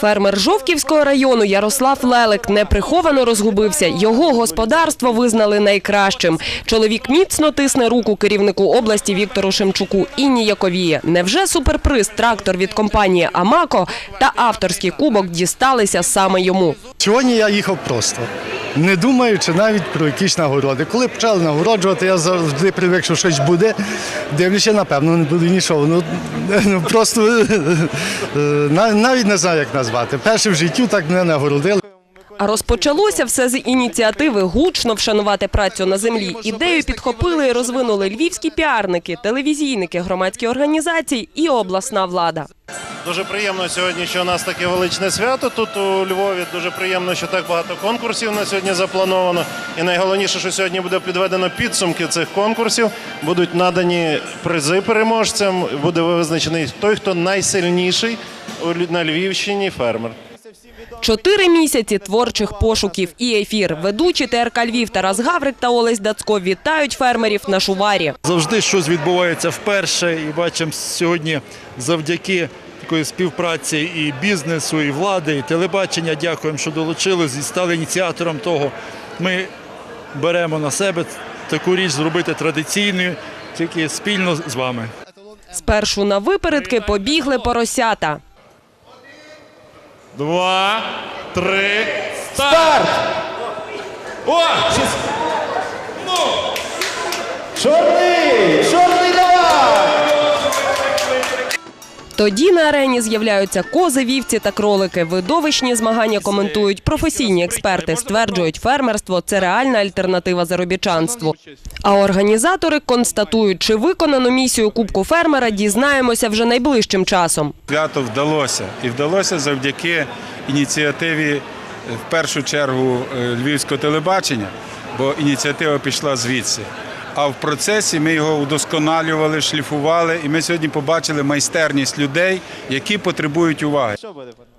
Фермер Жовківського району Ярослав Лелик неприховано розгубився. Його господарство визнали найкращим. Чоловік міцно тисне руку керівнику області Віктору Шемчуку і ніяковіє. Невже суперприз трактор від компанії Амако та авторський кубок дісталися саме йому? Сьогодні я їхав просто, не думаючи навіть про якісь нагороди. Коли почали нагороджувати, я завжди привик, що щось буде. Дивлюся, напевно, не буде нічого. Ну, ну просто е, на- навіть не знаю, як назвати. Перше в житті так мене нагородили. А розпочалося все з ініціативи гучно вшанувати працю на землі. Ідею підхопили і розвинули львівські піарники, телевізійники, громадські організації і обласна влада. Дуже приємно сьогодні, що у нас таке величне свято тут у Львові. Дуже приємно, що так багато конкурсів на сьогодні заплановано. І найголовніше, що сьогодні буде підведено підсумки цих конкурсів. Будуть надані призи переможцям. Буде визначений той, хто найсильніший у на Львівщині фермер. Чотири місяці творчих пошуків і ефір. Ведучі ТРК Львів Тарас Гаврик та Олесь Дацько вітають фермерів на шуварі. Завжди щось відбувається вперше, і бачимо сьогодні завдяки такої співпраці і бізнесу, і влади, і телебачення. Дякуємо, що долучились і стали ініціатором того. Ми беремо на себе таку річ зробити традиційною, тільки спільно з вами. Спершу на випередки побігли поросята. Два, три, старт! О! Ну! Чорний Тоді на арені з'являються кози, вівці та кролики. Видовищні змагання коментують професійні експерти. Стверджують, фермерство це реальна альтернатива заробітчанству. А організатори констатують, чи виконано місію Кубку фермера, дізнаємося вже найближчим часом. Свято вдалося. І вдалося завдяки ініціативі е, в першу чергу е, львівського телебачення, бо ініціатива пішла звідси. А в процесі ми його удосконалювали, шліфували, і ми сьогодні побачили майстерність людей, які потребують уваги.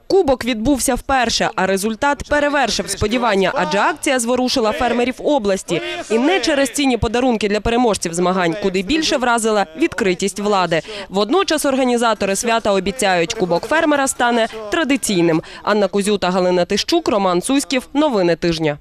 Кубок відбувся вперше, а результат перевершив сподівання, адже акція зворушила фермерів області. І не через цінні подарунки для переможців змагань, куди більше вразила відкритість влади. Водночас організатори свята обіцяють, кубок фермера стане традиційним. Анна Кузюта, Галина Тищук, Роман Суськів. Новини тижня.